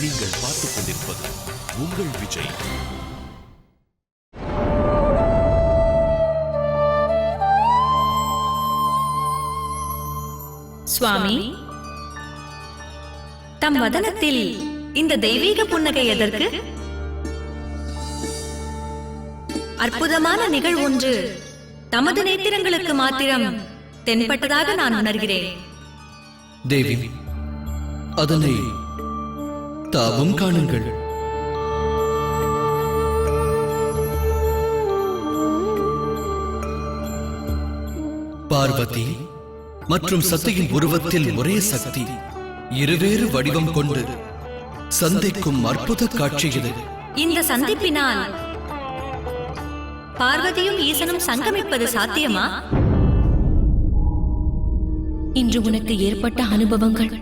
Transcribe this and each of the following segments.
நீங்கள் பார்த்துக் கொண்டிருப்பது உங்கள் விஜய். சுவாமி தம் வதனத்தில் இந்த தெய்வீக புன்னகை எதற்கு? அற்புதமான நிகழ்வொன்று தமது நேத்திரங்களுக்கு மாத்திரம் தென்பட்டதாக நான் உணர்கிறேன். தேவி அதனை தாவும் காணுங்கள். பார்வதி மற்றும் சக்தியின் உருவத்தில் ஒரே சக்தி இருவேறு வடிவம் கொண்டு சந்திக்கும் அற்புத காட்சி இது. இந்த சந்திப்பினால் பார்வதியும் ஈசனும் சங்கமிப்பது சாத்தியமா? இன்று உனக்கு ஏற்பட்ட அனுபவங்கள்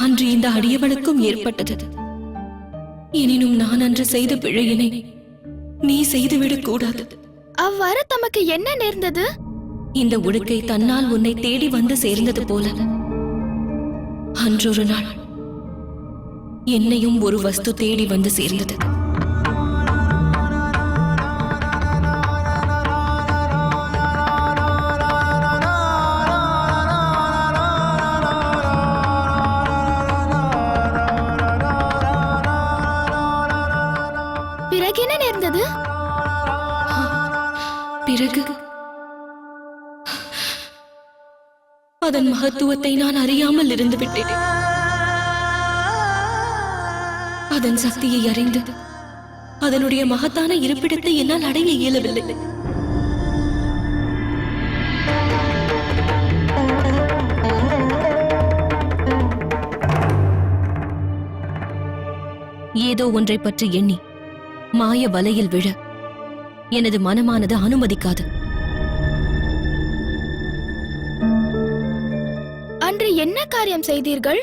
அன்று இந்த அடியவளுக்கும் ஏற்பட்டது. எனினும் நான் அன்று செய்த பிழையினை நீ செய்துவிடக் கூடாது. அவ்வாறு தமக்கு என்ன நேர்ந்தது? இந்த உடுக்கை தன்னால் உன்னை தேடி வந்து சேர்ந்தது போல. அன்றொரு நாள் என்னையும் ஒரு வஸ்து தேடி வந்து சேர்ந்தது. அதன் மகத்துவத்தை நான் அறியாமல் இருந்து விட்டேன் அதன் சக்தியை அறிந்து அதனுடைய மகத்தான இருப்பிடத்தை என்னால் அடைய இயலவில்லை. ஏதோ ஒன்றை பற்றி எண்ணி மாய வலையில் விழ எனது மனமானது அனுமதிக்காது. என்ன காரியம் செய்தீர்கள்?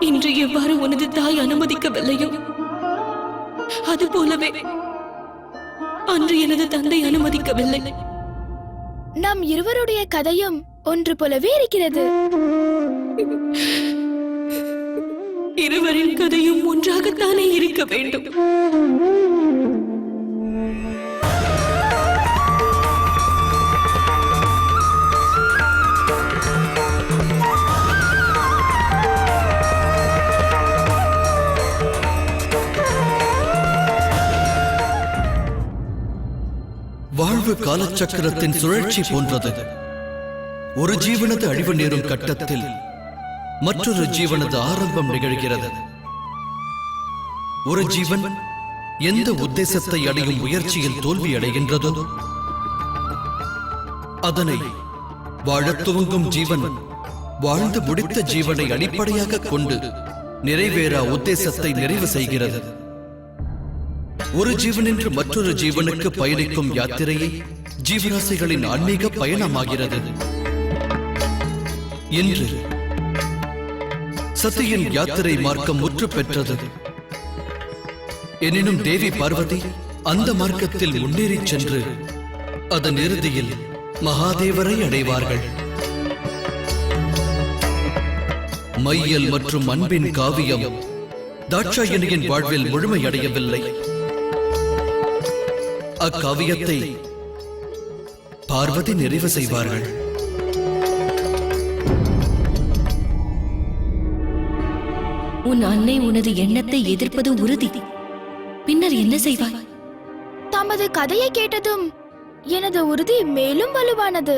இன்று எவ்வாறு உனது தாய் அனுமதிக்கவில்லையோ? அது போலவே அன்று எனது தந்தை அனுமதிக்கவில்லை. நம் இருவருடைய கதையும் ஒன்று போலவே இருக்கிறது. இருவரின் கதையும் ஒன்றாகத்தானே இருக்க வேண்டும். வாழ்வு காலச்சக்கரத்தின் சுழற்சி போன்றது. ஒரு ஜீவனது அழிவு நேரும் கட்டத்தில் மற்றொரு ஜீவனது ஆரம்பம் நிகழ்கிறது. ஒரு ஜீவன் எந்த உத்தேசத்தை அடையும் முயற்சியில் தோல்வி அடைகின்றதோ அதனை வாழத் துவங்கும் ஜீவன் வாழ்ந்து முடித்த ஜீவனை அடிப்படையாக கொண்டு நிறைவேறா உத்தேசத்தை நிறைவு செய்கிறது. ஒரு ஜீவனின்று மற்றொரு ஜீவனுக்கு பயணிக்கும் யாத்திரையை ஜீவராசிகளின் ஆன்மீக பயணமாகிறது. இன்று சத்தியின் யாத்திரை மார்க்கம் முற்று பெற்றது. எனினும் தேவி பார்வதி அந்த மார்க்கத்தில் முன்னேறிச் சென்று அதன் இறுதியில் மகாதேவரை அடைவார்கள். மையல் மற்றும் அன்பின் காவியம் தாட்சாயணியின் வாழ்வில் முழுமையடையவில்லை. அக்காவியத்தை பார்வதி நிறைவு செய்வார்கள். உன் அன்னை உனது எண்ணத்தை எதிர்ப்பது உறுதி. பின்னர் என்ன செய்வாய்? தமது கதையை கேட்டதும் எனது உறுதி மேலும் வலுவானது.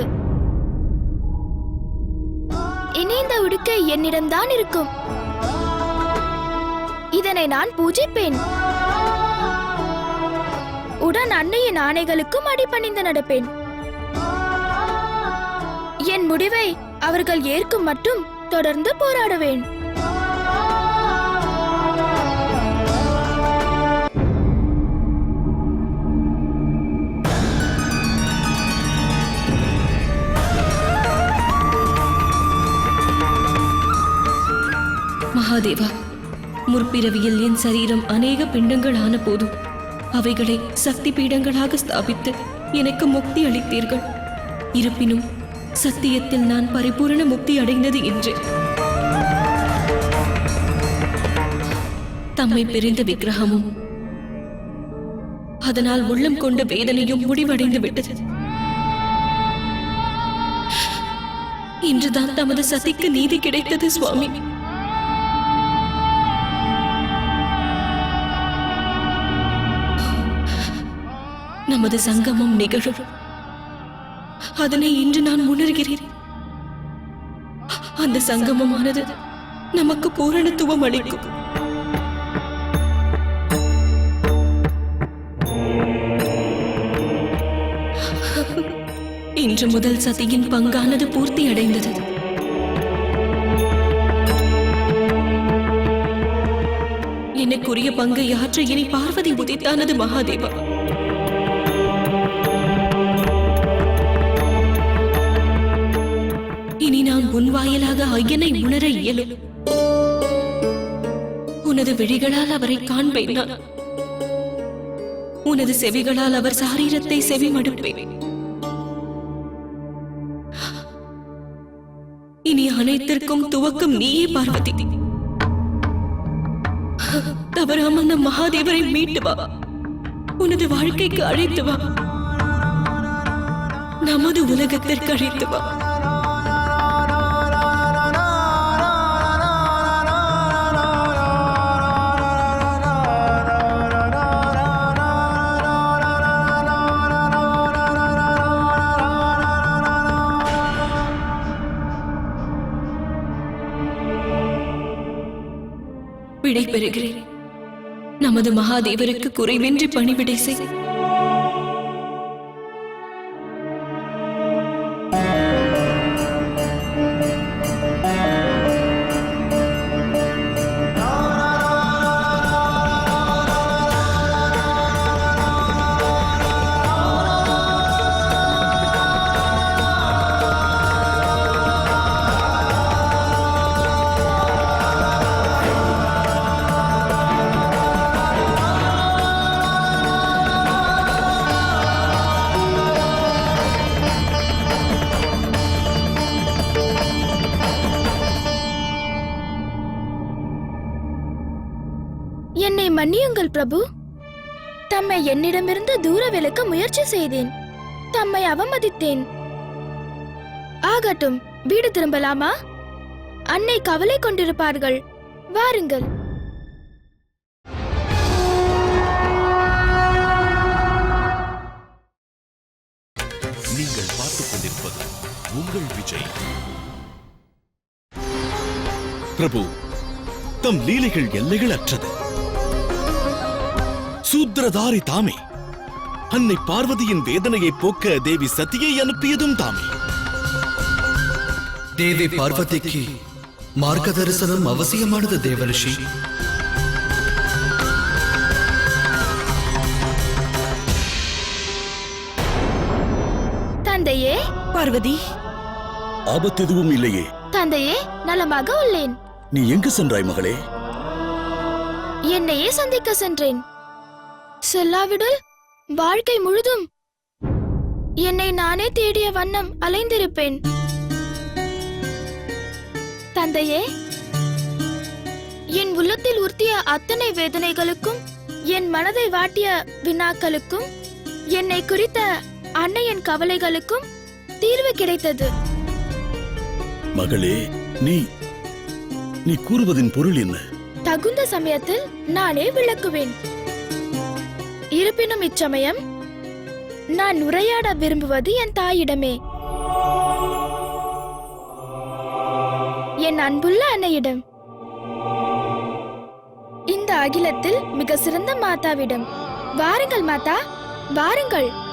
இனி இந்த உடுக்கை என்னிடம்தான் இருக்கும். இதனை நான் பூஜிப்பேன். உடன் அன்னையின் ஆணைகளுக்கும் அடிபணிந்து நடப்பேன். என் முடிவை அவர்கள் ஏற்கும் மட்டும் தொடர்ந்து போராடுவேன். மகாதேவா முற்பிறவியில் என் சரீரம் அநேக பிண்டங்கள் ஆன போதும். அவைகளை சக்தி பீடங்களாக ஸ்தாபித்து எனக்கு முக்தி அளித்தீர்கள். இருப்பினும் சத்தியத்தில் நான் பரிபூரண முக்தி அடைந்தது என்று தம்மை பிரிந்த விக்கிரகமும் அதனால் உள்ளம் கொண்ட வேதனையும் முடிவடைந்து விட்டது. இன்றுதான் தமது சதிக்கு நீதி கிடைத்தது சுவாமி. நமது சங்கமம் நிகழும். அதனை இன்று நான் உணர்கிறேன். அந்த சங்கமமானது நமக்கு பூரணத்துவம் அளிக்கும். இன்று முதல் சதியின் பங்கானது பூர்த்தி அடைந்தது. எனக்குரிய பங்கை ஆற்ற இனி பார்வதி உதித்தானது மகாதேவா? உன் வாயிலாக ஐயனை உணர இயலும். உனது விழிகளால் அவரை காண்பேன் நான். உனது செவிகளால் அவர் சாரீரத்தை செவி மடுப்பேன். இனி அனைத்திற்கும் துவக்கம் நீயே பார்வதி. தவறாம அந்த மகாதேவரை மீட்டு வா. உனது வாழ்க்கைக்கு அழைத்து வா. நமது உலகத்திற்கு அழைத்து வா. பெறுகிறேன். நமது மகாதேவருக்கு குறைவின்றி பணிவிடை செய். பிரபு. தம்மை என்னிடமிருந்து தூர விலக்க முயற்சி செய்தேன். தம்மை அவமதித்தேன். ஆகட்டும் வீடு திரும்பலாமா? அன்னை கவலை கொண்டிருப்பார்கள். வாருங்கள். நீங்கள் பார்த்துக் கொண்டிருப்பது உங்கள் விஜய். பிரபு தம் லீலைகள் எல்லைகள் அற்றது. சூத்திரதாரி தாமே. அன்னை பார்வதியின் வேதனையை போக்க தேவி சதியை அனுப்பியதும் தாமே. தேவி பார்வதிக்கு மார்க்க தரிசனம் அவசியமானது தேவரிஷி தந்தையே. பார்வதி. ஆபத்து எதுவும் இல்லையே. தந்தையே நலமாக உள்ளேன். நீ எங்கு சென்றாய் மகளே? என்னையே சந்திக்க சென்றேன். செல்லாவிடில் வாழ்க்கை முழுதும் என்னை நானே தேடிய வண்ணம் அலைந்திருப்பேன். தந்தையே என் உள்ளத்தில் உறுத்திய அத்தனை வேதனைகளுக்கும் என் மனதை வாட்டிய வினாக்களுக்கும் என்னை குறித்த அன்னையின் கவலைகளுக்கும் தீர்வு கிடைத்தது. மகளே நீ நீ கூறுவதின் பொருள் என்ன? தகுந்த சமயத்தில் நானே விளக்குவேன். இருப்பினும் இச்சமயம் நான் உரையாட விரும்புவது என் தாயிடமே. என் அன்புள்ள அன்னையிடம். இந்த அகிலத்தில் மிக சிறந்த மாதாவிடம். வாருங்கள் மாதா வாருங்கள்.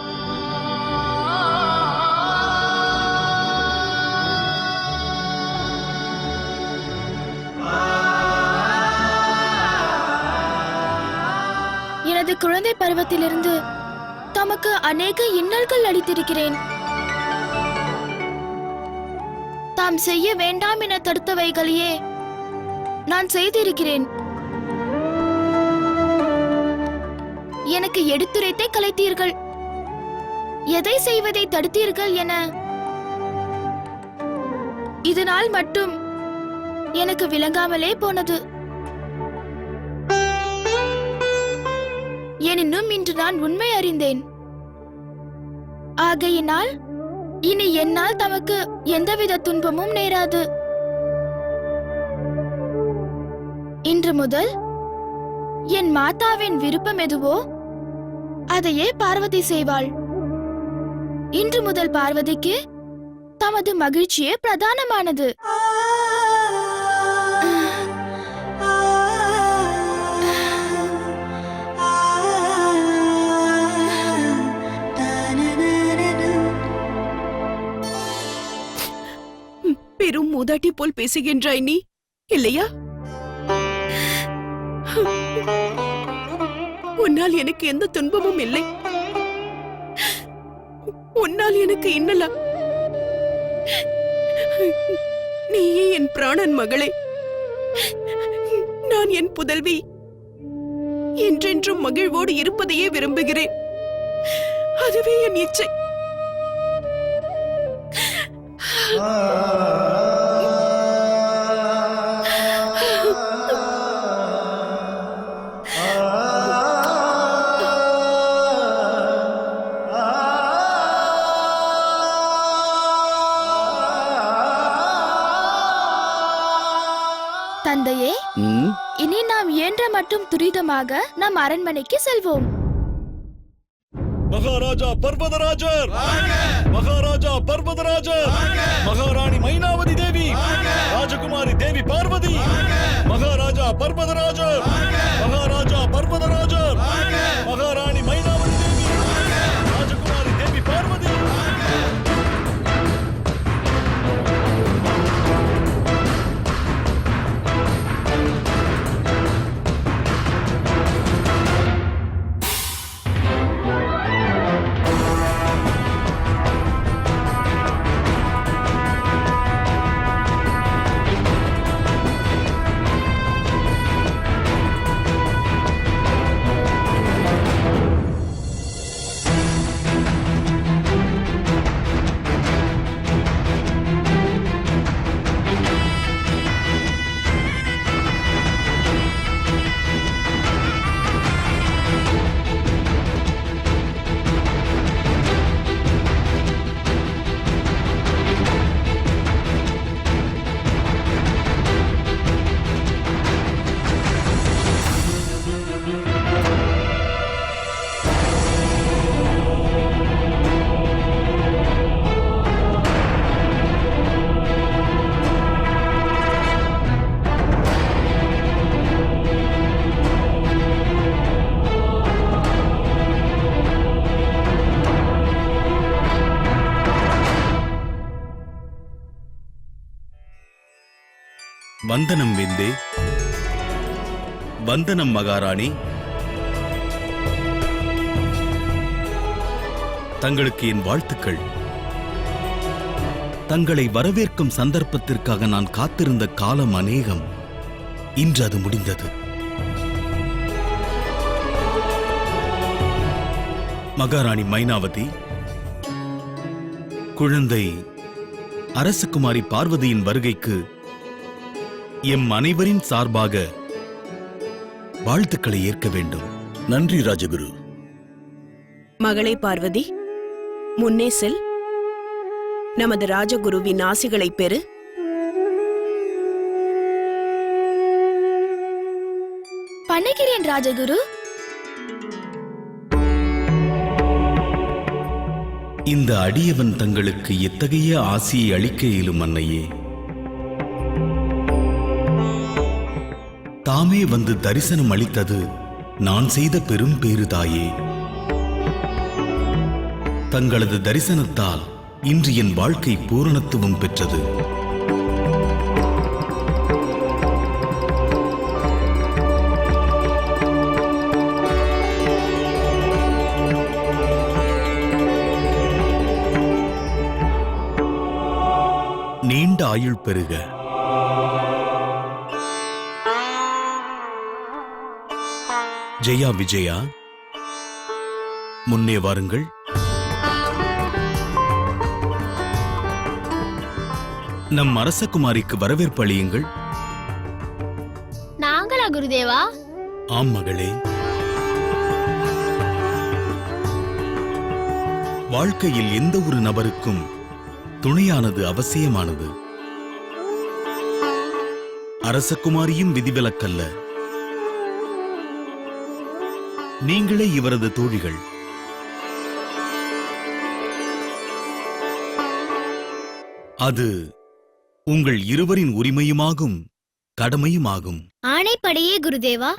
எனது குழந்தை பருவத்திலிருந்து தமக்கு அநேக இன்னல்கள் அளித்திருக்கிறேன். தாம் செய்ய வேண்டாம் என தடுத்தவைகளையே நான் செய்திருக்கிறேன். எனக்கு எடுத்துரைத்தே கலைத்தீர்கள். எதை செய்வதை தடுத்தீர்கள் என. இதனால் மட்டும் எனக்கு விளங்காமலே போனது. எனினும் இன்று நான் உண்மை அறிந்தேன். ஆகையினால் இனி என்னால் தமக்கு எந்தவித துன்பமும் நேராது. இன்று முதல் என் மாதாவின் விருப்பம் எதுவோ அதையே பார்வதி செய்வாள். இன்று முதல் பார்வதிக்கு தமது மகிழ்ச்சியே பிரதானமானது. மூதாட்டி போல் பேசுகின்றாய் நீ? இல்லையா? உன்னால் எனக்கு எந்த துன்பமும் இல்லை. உன்னால் எனக்கு இன்னலா. நீயே என் பிராணன் மகளே. நான் என் புதல்வி. என்றென்றும் மகிழ்வோடு இருப்பதையே விரும்புகிறேன். அதுவே என் இச்சை. இயன்ற மட்டும் துரிதமாக நம் அரண்மனைக்கு செல்வோம். மகாராஜா பர்வதராஜர்! மகாராஜா பர்வதராஜர்! மகாராணி மைனாவதி தேவி! ராஜகுமாரி தேவி பார்வதி! மகாராஜா பர்வதராஜர்! வந்தனம் விந்தே. வந்தனம் மகாராணி. தங்களுக்கு என் வாழ்த்துக்கள். தங்களை வரவேற்கும் சந்தர்ப்பத்திற்காக நான் காத்திருந்த காலம் அநேகம். இன்று அது முடிந்தது. மகாராணி மைனாவதி. குழந்தை அரசகுமாரி பார்வதியின் வருகைக்கு எம் அனைவரின் சார்பாக வாழ்த்துக்களை ஏற்க வேண்டும். நன்றி ராஜகுரு. மகளே பார்வதி முன்னே செல். நமது ராஜகுருவின் ஆசிகளைப் பெறு. பண்ணுகிறேன் ராஜகுரு. இந்த அடியவன் தங்களுக்கு எத்தகைய ஆசியை அளிக்க இயலும் அன்னையே? தாமே வந்து தரிசனம் அளித்தது நான் செய்த பெரும் பேருதாயே தங்களது தரிசனத்தால் இன்று என் வாழ்க்கை பூரணத்துவம் பெற்றது. நீண்ட ஆயுள் பெறுக ஜெயா விஜயா. முன்னே வாருங்கள். நம் அரசகுமாரிக்கு வரவேற்பு அளியுங்கள். நாங்களா குருதேவா? ஆம் மகளே. வாழ்க்கையில் எந்த ஒரு நபருக்கும் துணையானது அவசியமானது. அரசகுமாரியும் விதிவிலக்கல்ல. நீங்களே இவரது தோழிகள். அது உங்கள் இருவரின் உரிமையுமாகும் கடமையுமாகும். ஆணைப்படையே குருதேவா.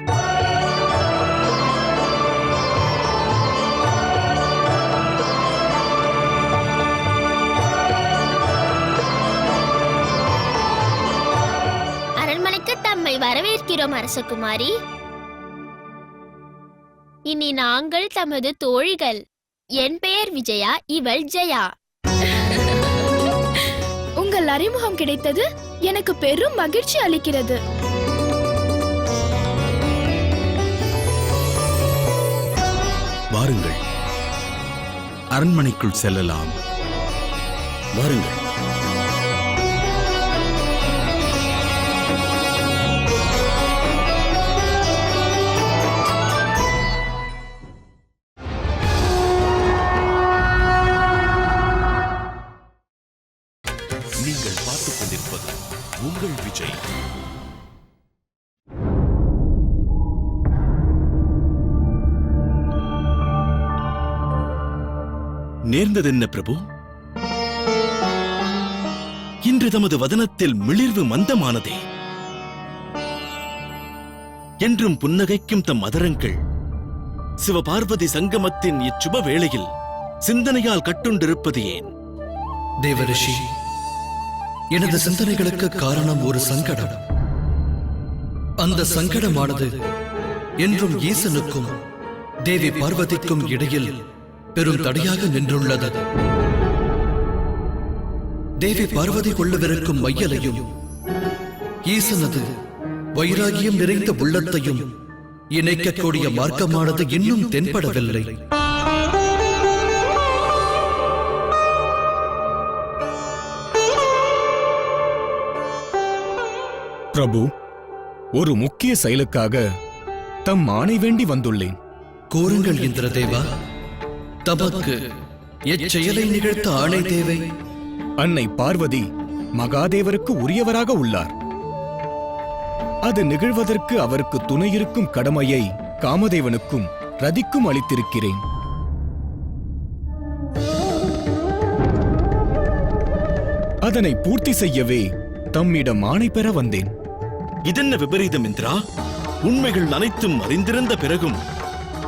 அரண்மனைக்கு தம்மை வரவேற்கிறோம் அரசகுமாரி. இனி நாங்கள் தமது தோழிகள். என் பெயர் விஜயா இவள் ஜெயா. உங்கள் அறிமுகம் கிடைத்தது எனக்கு பெரும் மகிழ்ச்சி அளிக்கிறது. வாருங்கள். அரண்மனைக்குள் செல்லலாம். வாருங்கள். நேர்ந்ததென்ன பிரபு? இன்று தமது வதனத்தில் மிளிர்வு மந்தமானதே. என்றும் புன்னகைக்கும் தம் மதரங்கள் சிவபார்வதி சங்கமத்தின் இச்சுப வேளையில் சிந்தனையால் கட்டுண்டிருப்பது ஏன்? தேவரிஷி எனது சிந்தனைகளுக்கு காரணம் ஒரு சங்கடம். அந்த சங்கடமானது என்றும் ஈசனுக்கும் தேவி பார்வதிக்கும் இடையில் பெரும் தடையாக நின்றுள்ளது. தேவி பார்வதி கொள்ளவிருக்கும் மையலையும் ஈசனது வைராகியம் நிறைந்த உள்ளத்தையும் இணைக்கக்கூடிய மார்க்கமானது இன்னும் தென்படவில்லை. பிரபு ஒரு முக்கிய செயலுக்காக தம் ஆணை வேண்டி வந்துள்ளேன். கூறுங்கள் இந்திரதேவா. தமக்கு எச்செயலை நிகழ்த்த ஆணை தேவை. அன்னை பார்வதி மகாதேவருக்கு உரியவராக உள்ளார். அது நிகழ்வதற்கு அவருக்கு துணையிருக்கும் கடமையை காமதேவனுக்கும் ரதிக்கும் அளித்திருக்கிறேன். அதனை பூர்த்தி செய்யவே தம்மிடம் ஆணை பெற வந்தேன். இதென்ன விபரீதம் இந்திரா உண்மைகள் அனைத்தும் அறிந்திருந்த பிறகும்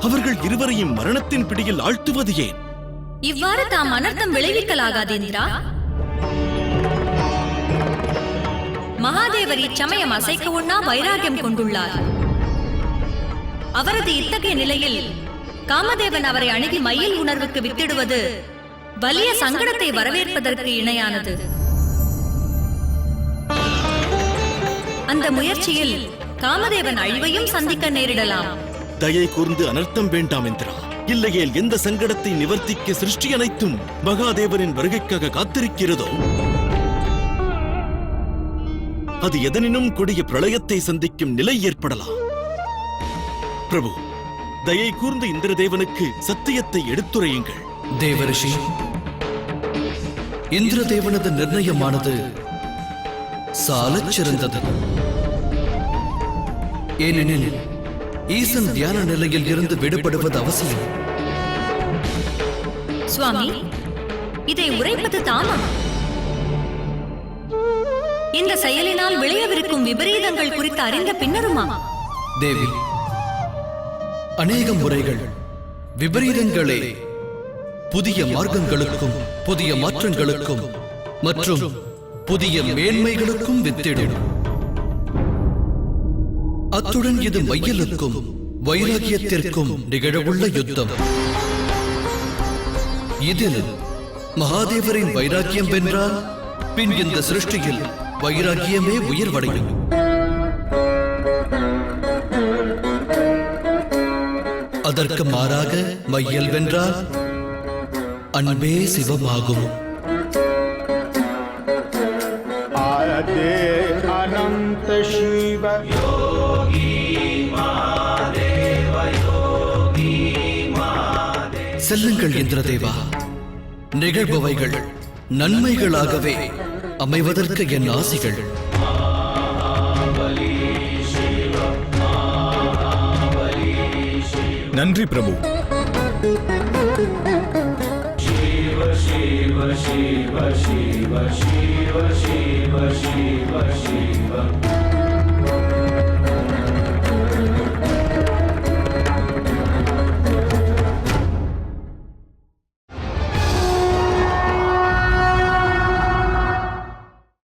அவர்கள் இருவரையும் மரணத்தின் பிடியில் ஆழ்த்துவது ஏன்? இவ்வாறு தாம் அனர்த்தம் விளைவிக்கலாகாது இந்திரா மகாதேவர் இச்சமயம் அசைக்க உண்ணா வைராகியம் கொண்டுள்ளார். அவரது இத்தகைய நிலையில் காமதேவன் அவரை அணுகி மயில் உணர்வுக்கு வித்திடுவது வலிய சங்கடத்தை வரவேற்பதற்கு இணையானது. அந்த முயற்சியில் காமதேவன் அழிவையும் சந்திக்க நேரிடலாம். தயை கூர்ந்து அனர்த்தம் வேண்டாம் இந்திரா. இல்லையேல் எந்த சங்கடத்தை நிவர்த்திக்க சிருஷ்டி அனைத்தும் மகாதேவரின் வருகைக்காக காத்திருக்கிறதோ? அது எதனினும் கொடிய பிரளயத்தை சந்திக்கும் நிலை ஏற்படலாம். பிரபு தயை கூர்ந்த இந்திரதேவனுக்கு சத்தியத்தை எடுத்துரையுங்கள். தேவரிஷி இந்திரதேவனது நிர்ணயமானது சாலச் சிறந்தது ஏனெனில் ஈசன் தியான நிலையில் இருந்து விடுபடுவது அவசியம். சுவாமி இதை உரைப்பது தாமம் இந்த செயலினால் விளையவிருக்கும் விபரீதங்கள் குறித்து அறிந்த பின்னருமா? தேவி அநேக முறைகள் விபரீதங்களே புதிய மார்க்கங்களுக்கும் புதிய மாற்றங்களுக்கும் மற்றும் புதிய மேன்மைகளுக்கும் வித்திடும். அத்துடன் இது மையலுக்கும் வைராகியத்திற்கும் நிகழவுள்ள யுத்தம். இதில் மகாதேவரின் வைராக்கியம் வென்றால் பின் இந்த சிருஷ்டியில் வைராக்கியமே உயர்வடையும். அதற்கு மாறாக மையல் வென்றால் அன்பே சிவமாகும். அனந்த சிவ செல்லுங்கள் இந்திரதேவா நிகழ்பவைகள் நன்மைகளாகவே அமைவதற்கு என் ஆசைகள். நன்றி பிரபு. Shiva, Shiva, Shiva, Shiva, Shiva, Shiva, Shiva.